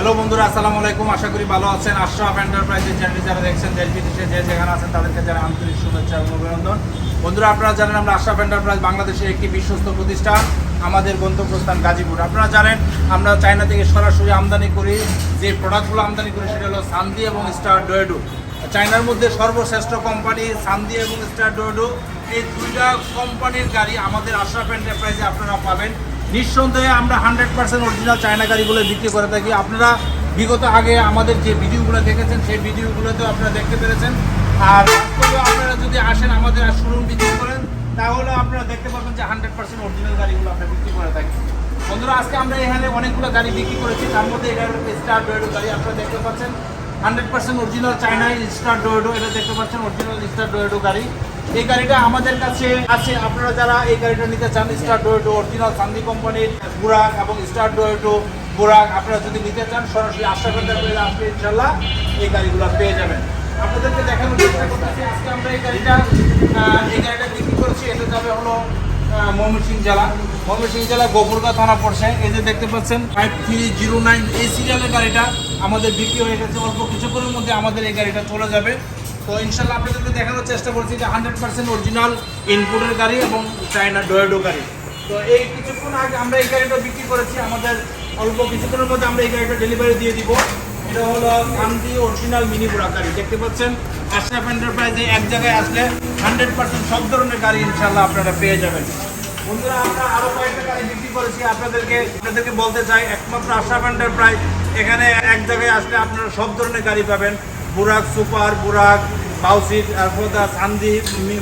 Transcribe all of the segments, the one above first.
Hello বন্ধুরা, আসসালামু আলাইকুম। আশা করি ভালো আছেন। আশরাফ এন্টারপ্রাইজের চ্যানেলটি যারা দেখছেন দেশ বিদেশে যে যেখানে আছেন, তাদেরকে যারা আন্তরিক শুভেচ্ছা এবং অভিনন্দন। বন্ধুরা, আপনারা জানেন আমরা আশরাফ এন্টারপ্রাইজ বাংলাদেশের একটি বিশ্বস্ত প্রতিষ্ঠান। আমাদের গন্তব্যস্থান গাজীপুর। আপনারা জানেন, আমরা চায়না থেকে সরাসরি আমদানি করি। যে প্রোডাক্টগুলো আমদানি করি, সেটা হলো সান্দি এবং স্টার ডোয়েডো চায়নার মধ্যে সর্বশ্রেষ্ঠ কোম্পানি সান্দি এবং স্টার ডোয়েডো এই দুইটা কোম্পানির গাড়ি আমাদের আশরাফ এন্টারপ্রাইজে আপনারা পাবেন। নিঃসন্দেহে আমরা হান্ড্রেড পার্সেন্ট অরিজিনাল চায়না গাড়িগুলো বিক্রি করে থাকি। আপনারা বিগত আগে আমাদের যে ভিডিওগুলো দেখেছেন, সেই ভিডিওগুলোতেও আপনারা দেখতে পেরেছেন। আর আপনারা যদি আসেন আমাদের শোরুম বিক্রি করেন তাহলে আপনারা দেখতে পাবেন যে হান্ড্রেড পার্সেন্ট অরিজিনাল গাড়িগুলো আমরা বিক্রি করে থাকি। বন্ধুরা, আজকে আমরা এখানে অনেকগুলো গাড়ি বিক্রি করেছি। তার মধ্যে এটা স্টার ডোয়েডো গাড়ি আপনারা দেখতে পাচ্ছেন। হান্ড্রেড পার্সেন্ট অরিজিনাল চায়নায় স্টার ডোয়েডো এটা দেখতে পাচ্ছেন অরিজিনাল স্টার ডোয়েডো গাড়ি এই গাড়িটা আমাদের কাছে আছে। আপনারা যারা এই গাড়িটা নিতে চান স্টার ডোয়েটো অরিজিনাল সান্দি কোম্পানির বুরাক এবং স্টার ডোয়েটো বুরাক আপনারা যদি নিতে চান, সরাসরি আশা করতে পেরে আসলে ইনশাল্লাহ এই গাড়িগুলো পেয়ে যাবেন। আপনাদেরকে দেখানোর চেষ্টা করতেছি, আজকে আমরা এই গাড়িটা এই গাড়িটা বিক্রি করেছি। এটা যাবে হলো ময়মনসিং জেলা। ময়মনসিং জেলা গোপুরগা থানা পড়ছে। এই যে দেখতে পাচ্ছেন ফাইভ থ্রি জিরো নাইন এই সিরিয়ালের গাড়িটা আমাদের বিক্রি হয়ে গেছে। অল্প কিছুক্ষণের মধ্যে আমাদের এই গাড়িটা চলে যাবে। তো ইনশাল্লাহ আপনাদেরকে দেখানোর চেষ্টা করছি যে হান্ড্রেড পার্সেন্ট অরিজিনাল ইনপুটের গাড়ি এবং চায়না ডোয়েডো গাড়ি। তো এই কিছুক্ষণ আগে আমরা এই গাড়িটা বিক্রি করেছি, আমাদের অল্প কিছুক্ষণের মধ্যে আমরা এই গাড়িটা ডেলিভারি দিয়ে দিব। এটা হলো কান্দি অরিজিনাল মিনি বুড়া গাড়ি, দেখতে পাচ্ছেন? আশরাফ এন্টারপ্রাইজে এক জায়গায় আসলে হান্ড্রেড পার্সেন্ট সব ধরনের গাড়ি ইনশাল্লাহ আপনারা পেয়ে যাবেন। বন্ধুরা, আমরা আরও কয়েকটা গাড়ি বিক্রি করেছি। আপনাদেরকে আপনাদেরকে বলতে চাই, একমাত্র আশরাফ এন্টারপ্রাইজ এখানে এক জায়গায় আসলে আপনারা সব ধরনের গাড়ি পাবেন। বুরাক সুপার, বুরাক বাউসিট তারপর সান্দি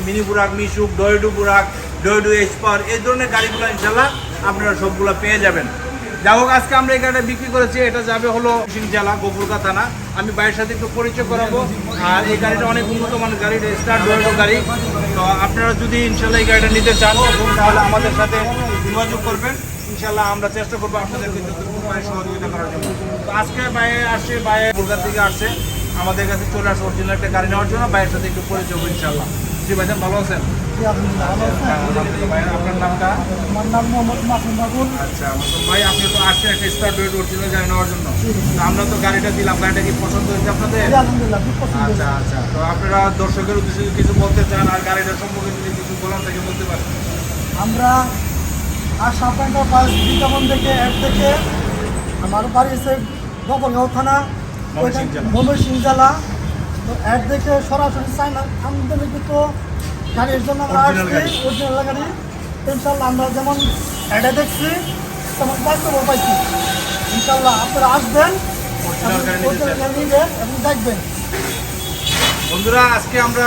মিনি বুরাক, মিশুক, ডয়েডু বুরাক, ডয়েডু এসপার, এই ধরনের গাড়িগুলো ইনশাল্লাহ আপনারা সবগুলো পেয়ে যাবেন। যাই হোক, আজকে আমরা এই গাড়িটা বিক্রি করেছি, এটা যাবে হলো জেলা গোপুরকা থানা। আমি বাইরের সাথে একটু পরিচয় করাবো। আর এই গাড়িটা অনেক উন্নত মানের গাড়ি স্টার ডোয়েডো গাড়ি। তো আপনারা যদি ইনশাল্লাহ এই গাড়িটা নিতে চান তাহলে আমাদের সাথে যোগাযোগ করবেন। ইনশাল্লাহ আমরা চেষ্টা করব আপনাদেরকে যতটুকু সহযোগিতা করার জন্য। তো আজকে বাইরে আসছে, বাইরে কলকাতা থেকে আসছে। আমাদের কাছে চলে আসে অরিজিনাল একটা গাড়ি নেওয়ার জন্য বাইরের সাথে একটু পরিচয় হব ইনশাল্লাহ জি ভাইজান ভালো আছেন? হ্যাঁ, ভাই আপনার নামটা আমার নাম মোহাম্মদ মাসুম মাগুল আচ্ছা ভাই আপনি তো আসছেন একটা স্টার ডুয়েট অরিজিনাল গাড়ি নেওয়ার জন্য। আমরা তো গাড়িটা দিলাম গাড়িটা কি পছন্দ হয়েছে আপনাদের? আচ্ছা আচ্ছা তো আপনারা দর্শকের উদ্দেশ্যে কিছু বলতে চান আর সম্পর্কে যদি কিছু বলার থেকে বলতে পারেন। আমরা বিজ্ঞাপন থেকে অ্যাড থেকে আমার বাড়ি এসে গোপালগাঁও থানা। ময়মনসিং জেলা। তো অ্যাড দেখে সরাসরি চাই না কিন্তু গাড়ির জন্য আমরা আসছি। অরিজিনাল গাড়ি। ইনশাল্লাহ আমরা যেমন অ্যাডে দেখছি তেমন বাস্তব পাইছি। ইনশাল্লাহ আপনারা আসবেন এবং দেখবেন। বন্ধুরা, আজকে আমরা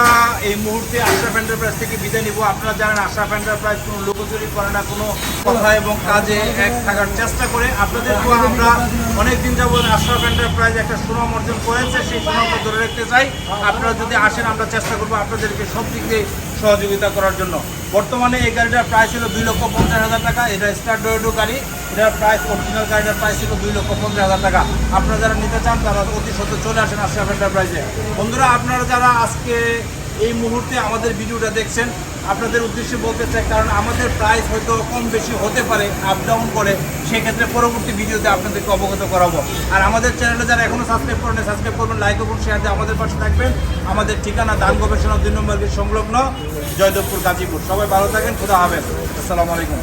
এই মুহূর্তে আশরাফ এন্টারপ্রাইজ থেকে বিদায় নিব। আপনারা জানেন আশরাফ এন্টারপ্রাইজ কোনো লোকচুরি করে না, কোনো কথা এবং কাজে এক থাকার চেষ্টা করে। আপনাদের তো আমরা অনেকদিন যাবত আশরাফ এন্টারপ্রাইজ একটা সুনাম অর্জন করেছে, সেই সুনামটা ধরে রাখতে চাই। আপনারা যদি আসেন, আমরা চেষ্টা করব আপনাদেরকে সব দিক দিয়ে সহযোগিতা করার জন্য। বর্তমানে এই গাড়িটার প্রাইস ছিল দুই লক্ষ পঞ্চাশ হাজার টাকা। এটা স্টার ডোয়েডো গাড়ি। এটার প্রাইস অরিজিনাল গাড়িটার প্রাইস ছিল দুই লক্ষ পঞ্চাশ হাজার টাকা। আপনারা যারা নিতে চান, তারা অতি সত্য চলে আসেন আশরাফ প্রাইসে বন্ধুরা, আপনারা যারা আজকে এই মুহূর্তে আমাদের ভিডিওটা দেখছেন। আপনাদের উদ্দেশ্যে বলতে চাই, কারণ আমাদের প্রাইস হয়তো কম বেশি হতে পারে আপ ডাউন করে, সেক্ষেত্রে পরবর্তী ভিডিওতে আপনাদেরকে অবগত করাবো। আর আমাদের চ্যানেলে যারা এখনও সাবস্ক্রাইব করেন সাবস্ক্রাইব করবেন লাইক এবং শেয়ার দিয়ে আমাদের পাশে থাকবেন। আমাদের ঠিকানা দান গবেষণা দুই নম্বর সংলগ্ন, জয়দেবপুর গাজীপুর। সবাই ভালো থাকেন, খুদা হাবেন আসসালামু আলাইকুম।